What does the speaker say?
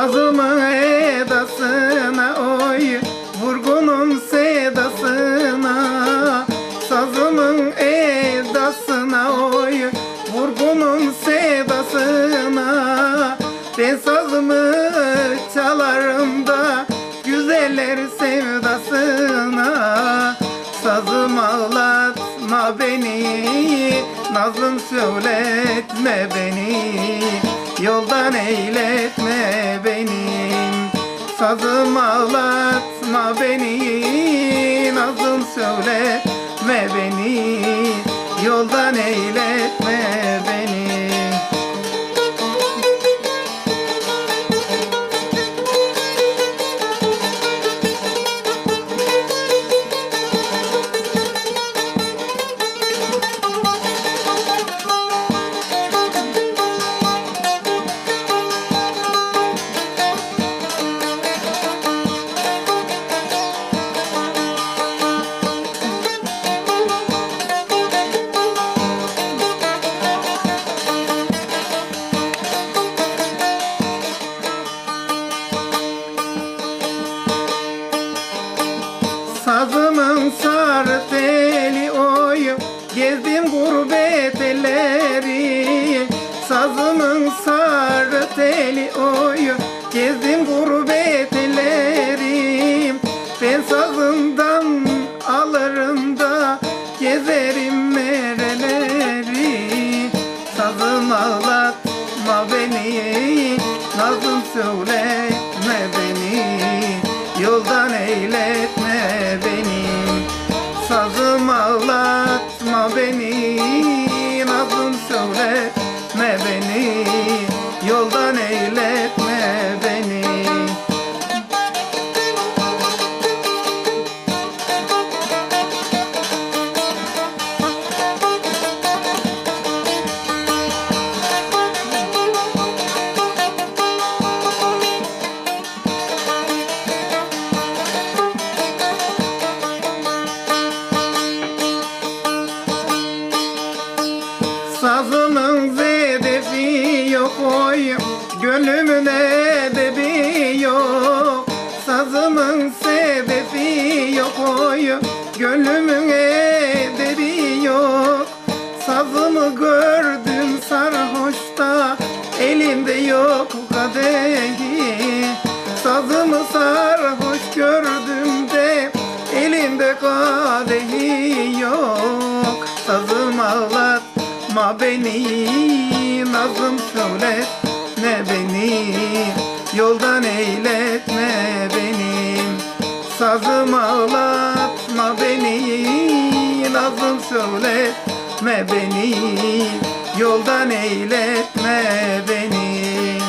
Sazımın edasına oy Vurgunun sedasına Sazımın edasına oy Vurgunun sedasına Ben sazımı çalarım da Güzeller sevdasına beni Nazlım söyletme beni Yoldan eyletme beni. Sazım ağlatma beni Nazlım söyletme beni Yoldan eyletme beni Sazımın sarı teli oy Gezdim gurbet elleri. Sazımın sarı teli oy Gezdim gurbet elleri. Ben sazımdan alırım da Gezerim nereleri Sazım ağlatma beni Nazım söyleme beni Yoldan eyletme zedefi yok oy Gönlümün edebi yok. Sazımın sedefi yok oy Gönlümün edebi yok. Sazımı gördüm sarhoşta. Elinde yok kadehi. Sazımı sarhoş gördüm de Elinde kadehi yok. Sazım ağlatma beni Nazım söyletme beni. Yoldan eyletme beni. Sazım ağlatma beni Nazım söyletme beni. Yoldan eyletme beni